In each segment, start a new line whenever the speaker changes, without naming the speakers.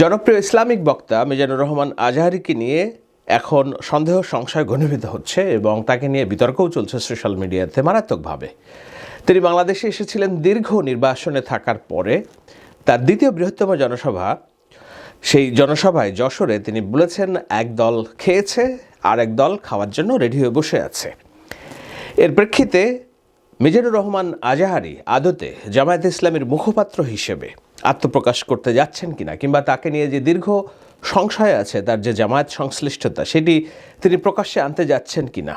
জনপ্রিয় ইসলামিক বক্তা মিজানুর রহমান আজহারিকে নিয়ে এখন সন্দেহ, সংশয় ঘনীভূত হচ্ছে এবং তাকে নিয়ে বিতর্কও চলছে সোশ্যাল মিডিয়াতে মারাত্মকভাবে। তিনি বাংলাদেশে এসেছিলেন দীর্ঘ নির্বাসনে থাকার পরে তার দ্বিতীয় বৃহত্তম জনসভা। সেই জনসভায় যশোরে তিনি বলেছেন, এক দল খেয়েছে আর এক দল খাওয়ার জন্য রেডি হয়ে বসে আছে। এর প্রেক্ষিতে মিজানুর রহমান আজাহারি আদতে জামায়াত ইসলামের মুখপাত্র হিসেবে আত্মপ্রকাশ করতে যাচ্ছেন কিনা কিংবা তাকে নিয়ে যে দীর্ঘ সংশয় আছে, তার যে জামায়াত সংশ্লিষ্টতা, সেটি তিনি প্রকাশ্যে আনতে যাচ্ছেন কিনা,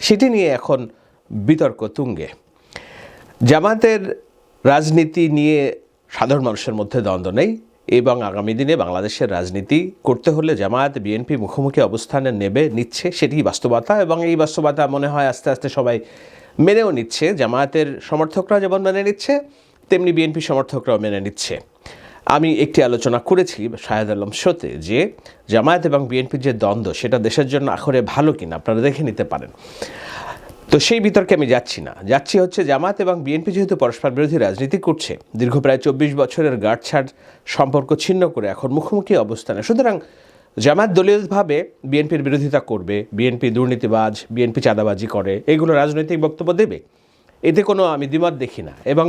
সেটি নিয়ে এখন বিতর্ক তুঙ্গে। জামাতের রাজনীতি নিয়ে সাধারণ মানুষের মধ্যে দ্বন্দ্ব নেই এবং আগামী দিনে বাংলাদেশের রাজনীতি করতে হলে জামায়াত, বিএনপি মুখোমুখি অবস্থানে নেবে, নিচ্ছে সেটি বাস্তবতা এবং এই বাস্তবতা মনে হয় আস্তে আস্তে সবাই মেনেও নিচ্ছে। জামায়াতের সমর্থকরা যেমন মেনে নিচ্ছে তেমনি বিএনপি সমর্থকরাও মেনে নিচ্ছে। আমি একটি আলোচনা করেছি শাহেদ আলম শোতে যে জামায়াত এবং বিএনপির যে দ্বন্দ্ব, সেটা দেশের জন্য আখরে ভালো কিনা আপনারা দেখে নিতে পারেন। তো সেই বিতর্কে আমি যাচ্ছি না। যাচ্ছি হচ্ছে জামাত এবং বিএনপি যেহেতু পরস্পর বিরোধী রাজনীতি করছে, দীর্ঘ প্রায় চব্বিশ বছরের গাঁটছাড় সম্পর্ক ছিন্ন করে এখন মুখোমুখি অবস্থানে। সুতরাং জামাত দলীয়ভাবে বিএনপির বিরোধিতা করবে, বিএনপি দুর্নীতিবাজ, বিএনপি চাঁদাবাজি করে, এগুলো রাজনৈতিক বক্তব্য দেবে। এতে কোনো আমি দ্বিমত দেখি না। এবং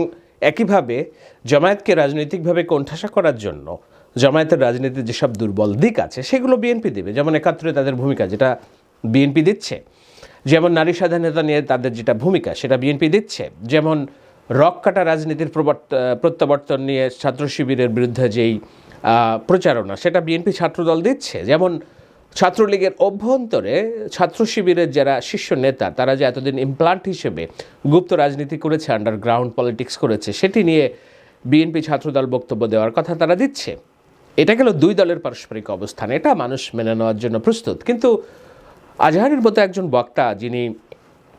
একইভাবে জামায়াতকে রাজনৈতিকভাবে কোণঠাসা করার জন্য জামায়াতের রাজনীতির যেসব দুর্বল দিক আছে, সেগুলো বিএনপি দেবে। যেমন একাত্তরে তাদের ভূমিকা যেটা বিএনপি দিচ্ছে, যেমন নারী স্বাধীনতা নিয়ে তাদের যেটা ভূমিকা সেটা বিএনপি দিচ্ছে, যেমন রক কাটা রাজনীতির প্রত্যাবর্তন নিয়ে ছাত্র শিবিরের বিরুদ্ধে যেই প্রচারণা সেটা বিএনপি ছাত্রদল দিচ্ছে, যেমন ছাত্রলীগের অভ্যন্তরে ছাত্র শিবিরের যারা শীর্ষ নেতা, তারা যে এতদিন ইমপ্লান্ট হিসেবে গুপ্ত রাজনীতি করেছে আন্ডারগ্রাউন্ড পলিটিক্স করেছে, সেটি নিয়ে বিএনপি ছাত্রদল বক্তব্য দেওয়ার কথা তারা দিচ্ছে। এটা গেল দুই দলের পারস্পরিক অবস্থান, এটা মানুষ মেনে নেওয়ার জন্য প্রস্তুত। কিন্তু আজহারের মতো একজন বক্তা, যিনি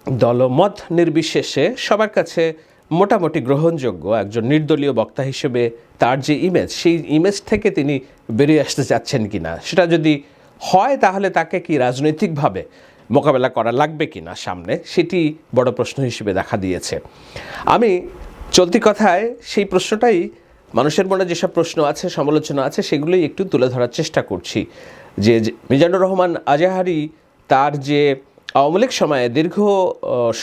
দলমত নির্বিশেষে সবার কাছে মোটামুটি গ্রহণযোগ্য, একজন নির্দলীয় বক্তা হিসেবে তার যে ইমেজ সেই ইমেজ থেকে তিনি বেরিয়ে আসতে চাচ্ছেন কিনা, সেটা যদি হয় তাহলে তাকে কি রাজনৈতিকভাবে মোকাবেলা করা লাগবে কিনা সামনে? সেটি বড় প্রশ্ন হিসেবে দেখা দিয়েছে। আমি চলতি কথায় সেই প্রশ্নটাই মানুষের মনে যেসব প্রশ্ন আছে, সমালোচনা আছে, সেগুলোই একটু তুলে ধরার চেষ্টা করছি। যে মিজানুর রহমান আজাহারি তার যে আওয়ামী লীগ সময়ে দীর্ঘ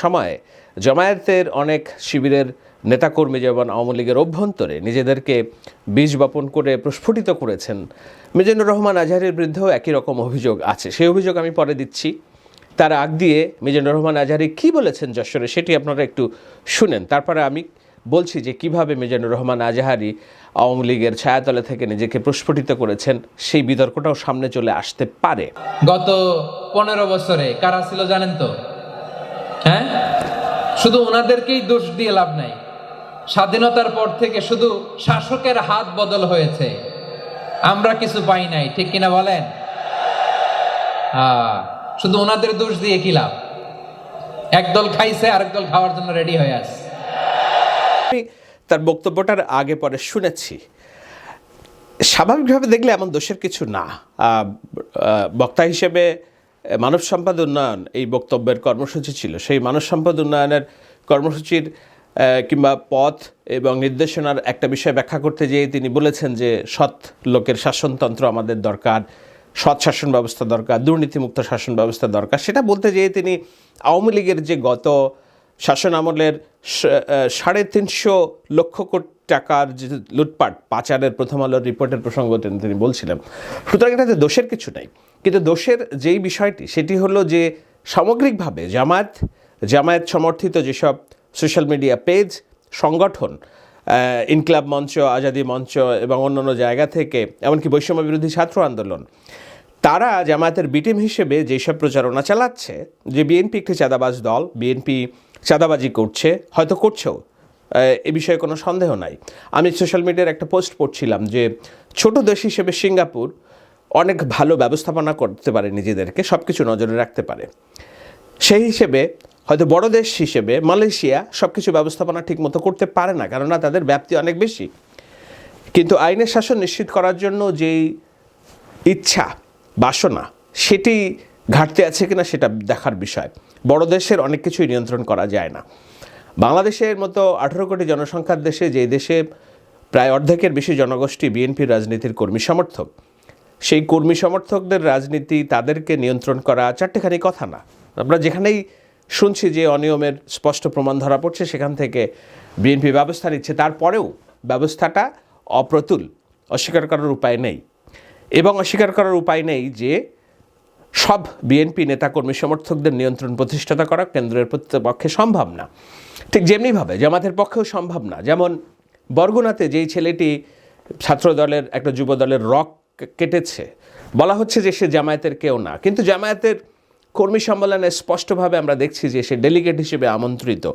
সময় জামায়াতের অনেক শিবিরের নেতাকর্মী যেমন আওয়ামী লীগের অভ্যন্তরে নিজেদেরকে বীজ বপন করে প্রস্ফুটিত করেছেন, মিজানুর রহমান আজহারের বিরুদ্ধেও একই রকম অভিযোগ আছে। সেই অভিযোগ আমি পরে দিচ্ছি। তার আগ দিয়ে মিজানুর রহমান আজহারি কী বলেছেন যশোরে সেটি আপনারা একটু শুনেন। তারপরে আমি বলছি যে কীভাবে মিজানুর রহমান আজহারি আওয়ামী লীগের ছায়াতলে থেকে নিজেকে প্রস্ফুটিত করেছেন, সেই বিতর্কটাও সামনে চলে আসতে পারে।
গত পনেরো বছরে কারা ছিল জানেন তো? হ্যাঁ? শুধু ওনাদেরকেই দোষ দিয়ে লাভ নাই। স্বাধীনতার পর থেকে শুধু শাসকের হাত বদল হয়েছে। আমরা কিছু পাই নাই, ঠিক কিনা বলেন? শুধু ওনাদের দোষ দিয়ে কি লাভ? একদল খাইছে, আরেক দল খাওয়ার জন্য রেডি হয়ে আছে।
তার বক্তব্যটার আগে পরে শুনেছি। স্বাভাবিকভাবে দেখলে এমন দোষের কিছু না। বক্তা হিসেবে মানব সম্পদ উন্নয়ন এই বক্তব্যের কর্মসূচি ছিল। সেই মানব সম্পদ উন্নয়নের কর্মসূচির কিংবা পথ এবং নির্দেশনার একটা বিষয় ব্যাখ্যা করতে যেয়ে তিনি বলেছেন যে সৎ লোকের শাসনতন্ত্র আমাদের দরকার, সৎ শাসন ব্যবস্থা দরকার, দুর্নীতিমুক্ত শাসন ব্যবস্থা দরকার। সেটা বলতে যেয়ে তিনি আওয়ামী লীগের যে গত শাসন আমলের সাড়ে তিনশো লক্ষ কোটি টাকার যে লুটপাট, পাচারের প্রথম আলোর রিপোর্টের প্রসঙ্গ তিনি বলছিলেন, সুতরাং এটাতে দোষের কিছু নাই। কিন্তু দোষের যেই বিষয়টি, সেটি হলো যে সামগ্রিকভাবে জামায়াত জামায়াত সমর্থিত যেসব সোশ্যাল মিডিয়া পেজ সংগঠন ইনকলাব মঞ্চ, আজাদি মঞ্চ এবং অন্যান্য জায়গা থেকে, এমনকি বৈষম্য বিরোধী ছাত্র আন্দোলন। তারা জামায়াতের বিটিম হিসেবে যেসব প্রচারণা চালাচ্ছে, যে বিএনপি একটি চাঁদাবাজ দল বিএনপি চাঁদাবাজি করছে, হয়তো করছেও এ বিষয়ে কোনো সন্দেহ নাই। আমি সোশ্যাল মিডিয়ার একটা পোস্ট পড়ছিলাম যে ছোট দেশ হিসেবে সিঙ্গাপুর অনেক ভালো ব্যবস্থাপনা করতে পারে নিজেদেরকে সব কিছু নজরে রাখতে পারে। সেই হিসেবে হয়তো বড় দেশ হিসেবে মালয়েশিয়া সব কিছু ব্যবস্থাপনা ঠিকমতো করতে পারে না, কেননা তাদের ব্যাপ্তি অনেক বেশি। কিন্তু আইনের শাসন নিশ্চিত করার জন্য যেই ইচ্ছা, বাসনা, সেটি ঘাটতি আছে কিনা সেটা দেখার বিষয়। বড় দেশের অনেক কিছুই নিয়ন্ত্রণ করা যায় না। বাংলাদেশের মতো আঠেরো কোটি জনসংখ্যার দেশে যে দেশে প্রায় অর্ধেকের বেশি জনগোষ্ঠী বিএনপির রাজনীতির কর্মী সমর্থক, সেই কর্মী সমর্থকদের রাজনীতি তাদেরকে নিয়ন্ত্রণ করা চারটেখানি কথা না। আমরা যেখানেই শুনছি যে অনিয়মের স্পষ্ট প্রমাণ ধরা পড়ছে, সেখান থেকে বিএনপি ব্যবস্থা নিচ্ছে, তারপরেও ব্যবস্থাটা অপ্রতুল, অস্বীকার করার উপায় নেই। এবং অস্বীকার করার উপায় নেই যে সব বিএনপি নেতাকর্মী সমর্থকদের নিয়ন্ত্রণ প্রতিষ্ঠাতা করা কেন্দ্রের পক্ষে সম্ভব না। ঠিক যেমনিভাবে জামাতের পক্ষেও সম্ভব না। যেমন বরগুনাতে যেই ছেলেটি ছাত্রদলের, একটা যুব দলের রক কেটেছে, বলা হচ্ছে যে সে জামায়াতের কেউ না। কিন্তু জামায়াতের কর্মী সম্মেলনে স্পষ্টভাবে আমরা দেখছি যে সে ডেলিগেট হিসেবে আমন্ত্রিত।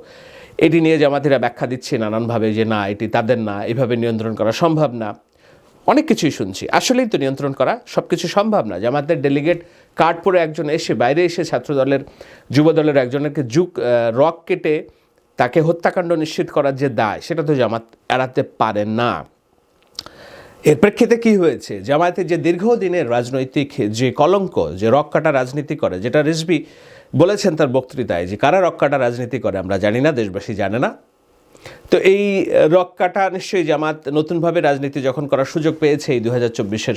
এটি নিয়ে জামাতিরা ব্যাখ্যা দিচ্ছে নানানভাবে যে না, এটি তাদের না, এভাবে নিয়ন্ত্রণ করা সম্ভব না। অনেক কিছুই শুনছি। আসলেই তো নিয়ন্ত্রণ করা সব কিছু সম্ভব না। জামাতের ডেলিগেট কার্ড পরে একজন এসে বাইরে এসে ছাত্রদলের, যুবদলের একজনকে যুগ রক কেটে তাকে হত্যাকাণ্ড নিশ্চিত করার যে দায়, সেটা তো জামাত এড়াতে পারে না। এর প্রেক্ষিতে কি হয়েছে? জামায়াতের যে দীর্ঘদিনের রাজনৈতিক যে কলঙ্ক, যে রক কাটা রাজনীতি করে, যেটা রিজবি বলেছেন তার বক্তৃতায় যে কারা রক কাটা রাজনীতি করে আমরা জানি না, দেশবাসী জানে না। তো এই রক কাটা নিশ্চয়ই জামাত নতুনভাবে রাজনীতি যখন করার সুযোগ পেয়েছে এই দু হাজার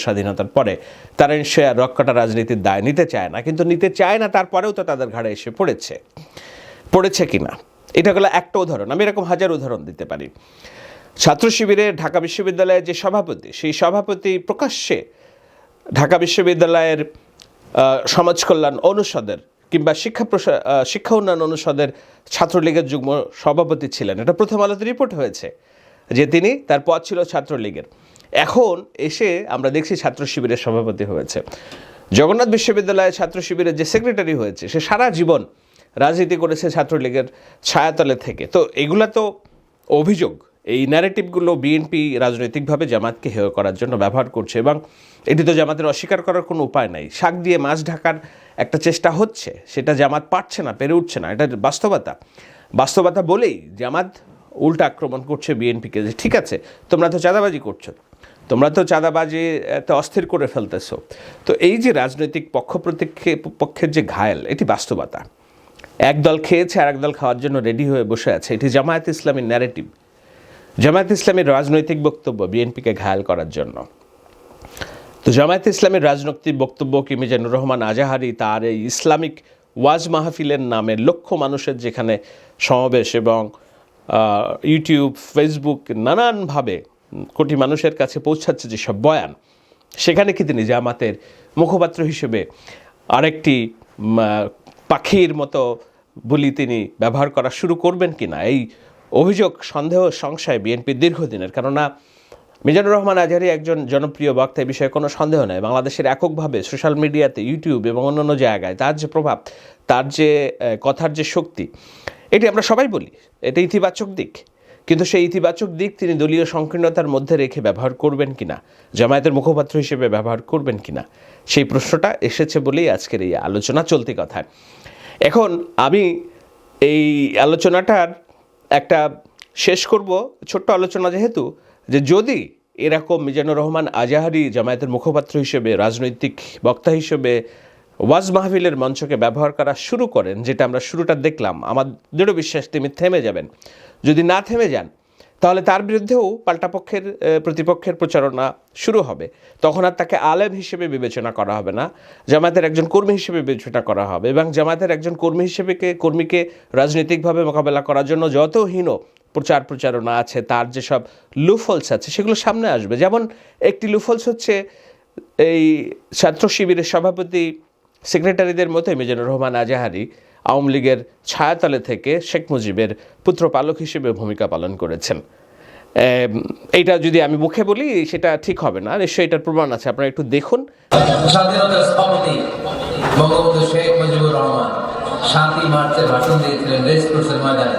স্বাধীনতার পরে, তারা নিশ্চয়ই আর রক কাটা রাজনীতির দায় নিতে চায় না, কিন্তু নিতে চায় না, তারপরেও তো তাদের ঘাড়ে এসে পড়েছে। পড়েছে কিনা? এটা হলো একটা উদাহরণ, আমি এরকম হাজার উদাহরণ দিতে পারি। ছাত্র শিবিরে ঢাকা বিশ্ববিদ্যালয়ের যে সভাপতি, সেই সভাপতি প্রকাশ্যে ঢাকা বিশ্ববিদ্যালয়ের সমাজ কল্যাণ অনুষদের কিংবা শিক্ষা শিক্ষা উন্নয়ন অনুষদের ছাত্রলীগের যুগ্ম সভাপতি ছিলেন। এটা প্রথম আলোতে রিপোর্ট হয়েছে যে তিনি, তার পদ ছিল ছাত্রলীগের। এখন এসে আমরা দেখছি ছাত্র শিবিরের সভাপতি হয়েছে। জগন্নাথ বিশ্ববিদ্যালয়ের ছাত্র শিবিরের যে সেক্রেটারি হয়েছে, সে সারা জীবন রাজনীতি করেছে ছাত্রলীগের ছায়াতলে থেকে। তো এগুলা তো অভিযোগ। এই ন্যারেটিভগুলো বিএনপি রাজনৈতিকভাবে জামাতকে হেয় করার জন্য ব্যবহার করছে এবং এটি তো জামাতের অস্বীকার করার কোনো উপায় নাই। শাক দিয়ে মাছ ঢাকার একটা চেষ্টা হচ্ছে, সেটা জামাত পারছে না, পেরে উঠছে না এটা বাস্তবতা। বাস্তবতা বলেই জামাত উল্টা আক্রমণ করছে বিএনপিকে যে, ঠিক আছে, তোমরা তো চাঁদাবাজি করছ, তোমরা তো চাঁদাবাজি এত অস্থির করে ফেলতেছো। তো এই যে রাজনৈতিক পক্ষ পক্ষের যে ঘায়েল, এটি বাস্তবতা। এক দল খেয়েছে আর এক দল খাওয়ার জন্য রেডি হয়ে বসে আছে। এটি জামায়াত ইসলামীর ন্যারেটিভ জামায়াত ইসলামের রাজনৈতিক বক্তব্য বিএনপিকে ঘায়াল করার জন্য। তো জামায়াত ইসলামের রাজনৈতিক বক্তব্য কি মিজানুর রহমান আজাহারি তার এই ইসলামিক ওয়াজ মাহফিলের নামে লক্ষ মানুষের যেখানে সমাবেশ এবং ইউটিউব, ফেসবুক নানানভাবে কোটি মানুষের কাছে পৌঁছাচ্ছে যেসব বয়ান, সেখানে কি তিনি জামাতের মুখপাত্র হিসেবে আরেকটি পাখির মতো বলি তিনি ব্যবহার করা শুরু করবেন কিনা? এই অভিযোগ, সন্দেহ, সংশয় বিএনপির দীর্ঘদিনের। কেননা, মিজানুর রহমান আজহারি একজন জনপ্রিয় বক্তা এই বিষয়ে কোনো সন্দেহ নেই। বাংলাদেশের এককভাবে সোশ্যাল মিডিয়াতে, ইউটিউব এবং অন্যান্য জায়গায় তার যে প্রভাব, তার যে কথার যে শক্তি, এটি আমরা সবাই বলি। এটা ইতিবাচক দিক। কিন্তু সেই ইতিবাচক দিক তিনি দলীয় সংকীর্ণতার মধ্যে রেখে ব্যবহার করবেন কিনা, জামায়াতের মুখপাত্র হিসেবে ব্যবহার করবেন কিনা, সেই প্রশ্নটা এসেছে বলেই আজকের এই আলোচনা চলতি কথা এখন আমি এই আলোচনাটার একটা শেষ করব ছোট্ট আলোচনা যেহেতু, যে যদি এরকম মিজানুর রহমান আজাহারি জামায়াতের মুখপাত্র হিসেবে, রাজনৈতিক বক্তা হিসেবে ওয়াজ মাহফিলের মঞ্চকে ব্যবহার করা শুরু করেন, যেটা আমরা শুরুটা দেখলাম আমার দৃঢ় বিশ্বাস তিনি থেমে যাবেন। যদি না থেমে যান তাহলে তার বিরুদ্ধেও পাল্টাপক্ষের প্রতিপক্ষের প্রচারণা শুরু হবে। তখন আর তাকে আলেম হিসেবে বিবেচনা করা হবে না, জামায়াতের একজন কর্মী হিসেবে বিবেচনা করা হবে এবং জামায়াতের একজন কর্মী হিসেবে কর্মীকে রাজনৈতিকভাবে মোকাবেলা করার জন্য যত হীন প্রচার প্রচারণা আছে, তার যেসব লুফলস আছে, সেগুলো সামনে আসবে। যেমন একটি লুফলস হচ্ছে এই ছাত্র শিবিরের সভাপতি, সেক্রেটারিদের মতোই মিজানুর রহমান আজাহারি আওয়ামী লীগের ছায়াতলে থেকে শেখ মুজিবের পুত্র পালক হিসেবে ভূমিকা পালন করেছেন। এইটা যদি আমি মুখে বলি, সেটা ঠিক হবে না। নিশ্চয়ই এটার প্রমাণ আছে। আপনারা একটু দেখুন।
স্থপতি বঙ্গবন্ধু শেখ মুজিবুর রহমান সাতই মার্চে ভাষণ দিয়েছিলেন ময়দানে।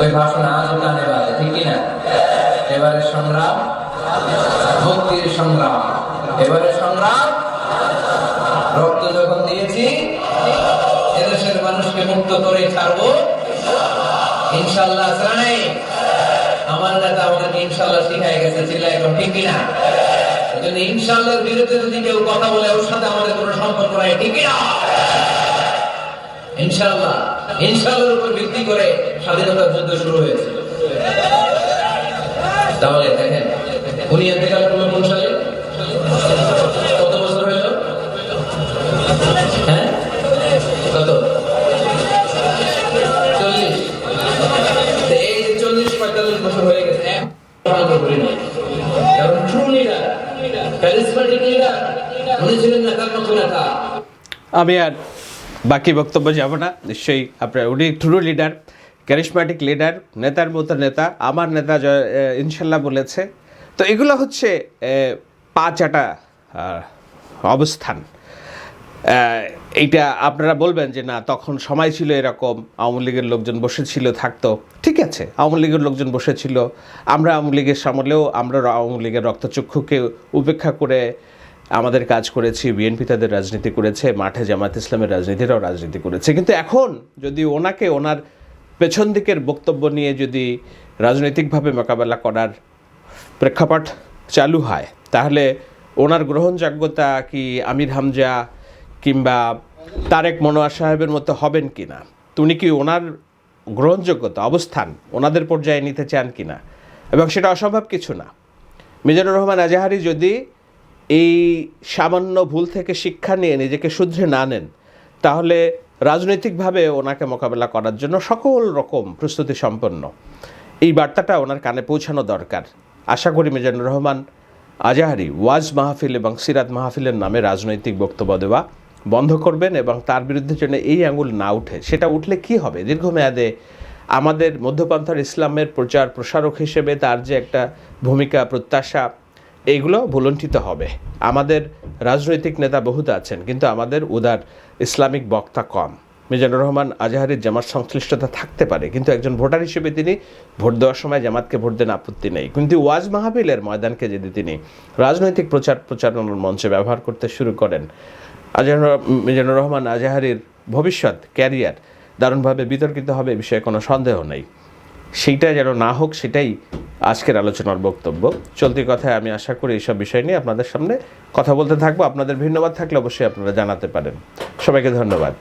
ওই ভাষণ আজও কানে বাজে, ঠিক কিনা? এবারে সংগ্রাম মুক্তির সংগ্রাম এবারে সংগ্রাম মুক্ত করে ছাড়বো? ইনশাল্লাহ আমার নেতা আমাদেরকে ইনশাল্লাহ শিখাই গেছে চিল্লা এখন, ঠিক কিনা? এজন্য ইনশাল্লাহর বিরুদ্ধে যদি কেউ কথা বলে, ওর সাথে আমাদের কোনো সম্পর্ক নাই, ঠিক কিনা? ইনশাল্লাহ, ইনশাল্লাহর উপর ভিত্তি করে স্বাধীনতার যুদ্ধ শুরু হয়েছে। তাহলে দেখেন, উনি এতেকাল
আমি আর বাকি বক্তব্য যাব না। নিশ্চয়ই আপনার উনি ট্রু লিডার ক্যারিসম্যাটিক লিডার নেতার মতো নেতা আমার নেতা ইনশাল্লাহ বলেছে। তো এগুলো হচ্ছে এ, পা চাটা আহ, অবস্থান। এইটা আপনারা বলবেন যে না তখন সময় ছিল এরকম আওয়ামী লীগের লোকজন বসেছিল থাকতো। ঠিক আছে আওয়ামী লীগের লোকজন বসেছিল। আমরা আওয়ামী লীগের সামলেও আমরা আওয়ামী লীগের রক্তচক্ষুকে উপেক্ষা করে আমাদের কাজ করেছি বিএনপি তাদের রাজনীতি করেছে, মাঠে জামাত ইসলামের রাজনীতিরাও রাজনীতি করেছে। কিন্তু এখন যদি ওনাকে, ওনার পেছন দিকের বক্তব্য নিয়ে যদি রাজনৈতিকভাবে মোকাবেলা করার প্রেক্ষাপট চালু হয়, তাহলে ওনার গ্রহণযোগ্যতা কি আমির হামজা কিংবা তারেক মনোয়ার সাহেবের মতো হবেন কি না? উনি কি ওনার গ্রহণযোগ্যতা, অবস্থান ওনাদের পর্যায়ে নিতে চান কি না? এবং সেটা অসম্ভব কিছু না। মিজানুর রহমান আজাহারি যদি এই সামান্য ভুল থেকে শিক্ষা নিয়ে নিজেকে শুধরে না নেন, তাহলে রাজনৈতিকভাবে ওনাকে মোকাবেলা করার জন্য সকল রকম প্রস্তুতি সম্পন্ন। এই বার্তাটা ওনার কানে পৌঁছানো দরকার। আশা করি মিজানুর রহমান, আজাহারি, ওয়াজ মাহফিল এবং সিরাত মাহফিলের নামে রাজনৈতিক বক্তব্য দেওয়া বন্ধ করবেন এবং তার বিরুদ্ধে যেন এই আঙুল না উঠে, সেটা উঠলে কি হবে? দীর্ঘমেয়াদে আমাদের মধ্যপন্থার ইসলামের প্রচার প্রসারক হিসেবে তার যে একটা ভূমিকা, প্রত্যাশা এইগুলো ভুলণ্ঠিত হবে। আমাদের রাজনৈতিক নেতা বহুত আছেন, কিন্তু আমাদের উদার ইসলামিক বক্তা কম। মিজানুর রহমান আজাহারির জামাত সংশ্লিষ্টতা থাকতে পারে, কিন্তু একজন ভোটার হিসেবে তিনি ভোট দেওয়ার সময় জামাতকে ভোট দেন আপত্তি নেই। কিন্তু ওয়াজ মাহফিলের ময়দানকে যদি তিনি রাজনৈতিক প্রচার প্রচারণার মঞ্চে ব্যবহার করতে শুরু করেন, আজহার মিজানুর রহমান আজাহারির ভবিষ্যৎ, ক্যারিয়ার দারুণভাবে বিতর্কিত হবে এ বিষয়ে কোনো সন্দেহ নেই। সেইটা যেন না হোক, সেটাই আজকের আলোচনার বক্তব্য। চলতি কথায় আমি আশা করি এইসব বিষয় নিয়ে আপনাদের সামনে কথা বলতে থাকব। আপনাদের ভিন্নবাদ থাকলে অবশ্যই আপনারা জানাতে পারেন। সবাইকে ধন্যবাদ।